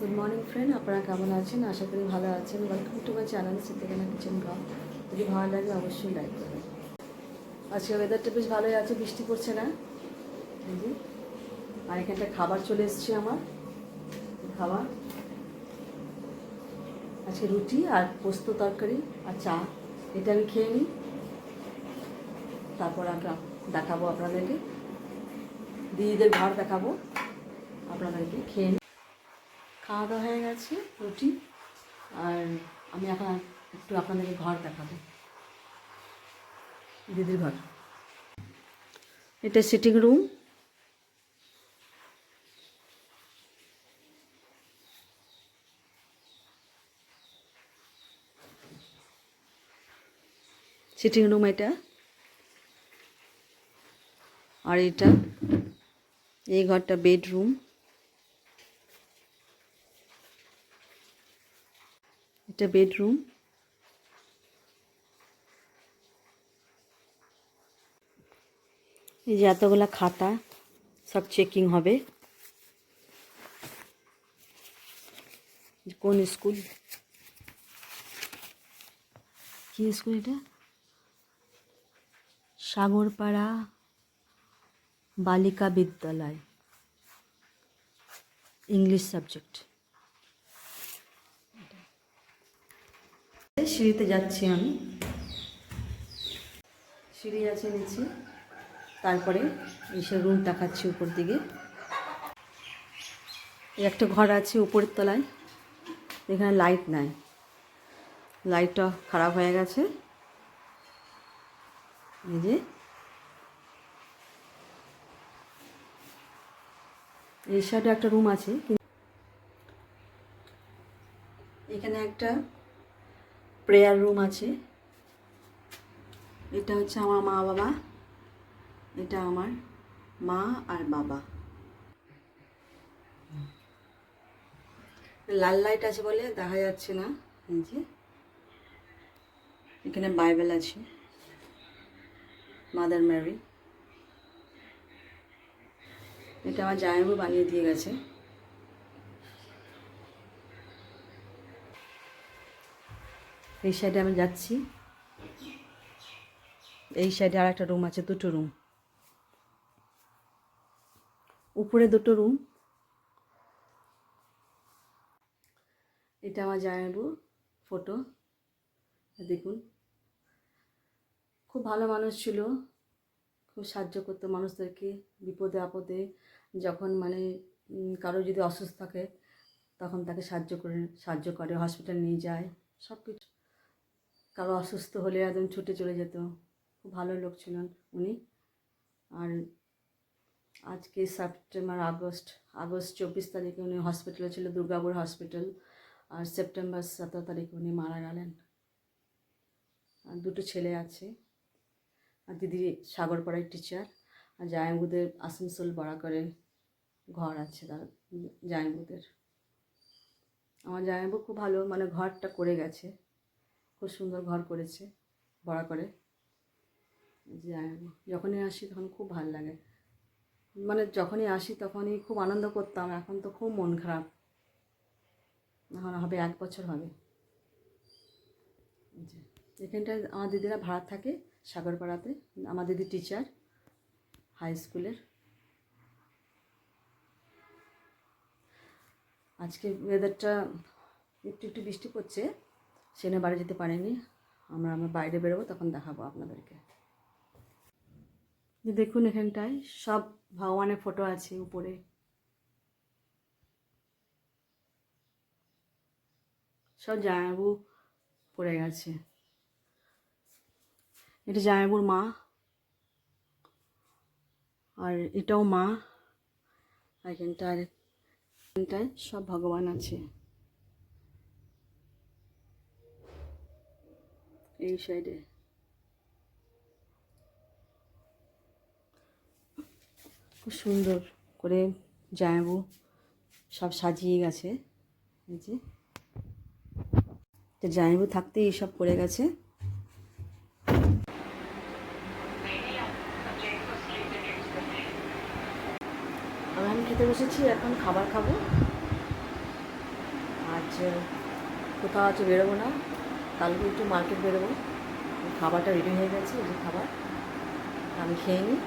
Good morning friend আপনারা কেমন আছেন? আশা করি ভালো আছেন। Welcome to my channel Siddiqana kitchen blog যদি ভালো লাগে, অবশ্যই লাইক করবেন। আজকে ওয়েদারটা বেশ ভালোই আছে, বৃষ্টি পড়ছে না? আর এখানটা খাবার চলে এসছে আমার। খাবার। আজকে রুটি আর পোস্ত তরকারি আর চা। এটা আমি খেয়ে নিই। তারপর আমরা দেখাবো আপনাদেরকে। দিদিদের ঘর দেখাবো। আপনাদেরকে খেয়ে নিই। খাওয়া দাওয়া হয়ে গেছে, রুটি। আর আমি এখন একটু আপনাদেরকে ঘর দেখাবো। দিদির ঘর। এটা সিটিং রুম সিটিং রুম এটা। আর এটা, এই ঘরটা বেডরুম এটা বেডরুম। এই যে এতগুলা খাতা, সব চেকিং হবে। কোন স্কুল? কি স্কুল এটা? সাগরপাড়া বালিকা বিদ্যালয়। English subject. সিঁড়িতে যাচ্ছি আমি। সিঁড়ি আছে নিচে। তারপরে এসে রুম দেখাচ্ছি উপর দিকে। একটা ঘর আছে উপরের তলায়। এখানে লাইট নাই। লাইটটা খারাপ হয়ে গেছে। এই যে। এই সাইডে একটা রুম আছে। এখানে একটা প্রেয়ার রুম আছে। এটা হচ্ছে আমার মা বাবা, এটা আমার মা আর বাবা। লাল লাইট আছে বলে দেখা যাচ্ছে না যে। এখানে বাইবেল আছে, মাদার ম্যারি। এটা আমার জামাইবু বানিয়ে দিয়ে গেছে। এই সাইডে আমি যাচ্ছি। এই সাইডে আর একটা রুম আছে, দুটো রুম উপরে দুটো রুম এটা আমার জামাইবু ফটো দেখুন। খুব ভালো মানুষ ছিল। খুব সাহায্য করতো মানুষদেরকে বিপদে আপদে। যখন মানে কারও যদি অসুস্থ থাকে, তখন তাকে সাহায্য করে সাহায্য করে হসপিটাল নিয়ে যায়। সব কিছু কারও অসুস্থ হলে একদম ছুটে চলে যেত। খুব ভালো লোক ছিলেন উনি। আর আজকে সেপ্টেম্বর, আগস্ট আগস্ট চব্বিশ তারিখে উনি হসপিটালে ছিল, দুর্গাপুর হসপিটাল আর সেপ্টেম্বর সতেরো তারিখে উনি মারা গেলেন। আর দুটো ছেলে আছে। আর দিদি সাগরপাড়ায় টিচার আর জায়বুদের আসানসোল বড়া করে ঘর আছে তার জায়বুদের আমার জায়বু খুব ভালো মানে ঘরটা করে গেছে। খুব সুন্দর ঘর করেছে, বড়া করে। জায়বু যখনই আসি তখন খুব ভালো লাগে। মানে যখনই আসি তখনই খুব আনন্দ করতাম, এখন তো খুব মন খারাপ। এখন হবে, এক বছর হবে। এখানটায় আমার দিদিরা ভাড়া থাকে সাগরপাড়াতে, আমার দিদি টিচার হাই স্কুলের আজকে ওয়েদারটা একটু একটু বৃষ্টি পড়ছে। সেনে বাড়ি যেতে পারেনি। আমরা আমরা বাইরে বেরোবো, তখন দেখাবো আপনাদেরকে। দেখুন এখানটায়, সব ভগবানের ফটো আছে উপরে। সব জামাইবু পড়ে গেছে। এটা জামাইবুর মা। আর এটাও মা। আর এখানটায় এখানটায় সব ভগবান আছে। এই সাইডে। খুব সুন্দর করে জামাইবু সব সাজিয়ে গেছে। এই যে। তো জামাইবু থাকতে এইসব পড়ে গেছে। আর আমি খেতে বসেছি, এখন খাবার খাব। হচ্ছে কোথাও আছে বেরোবো না। কালকে একটু মার্কেট বেরোবো। খাবারটা রেডি হয়ে গেছে যে খাবার। আমি খেয়ে নিই।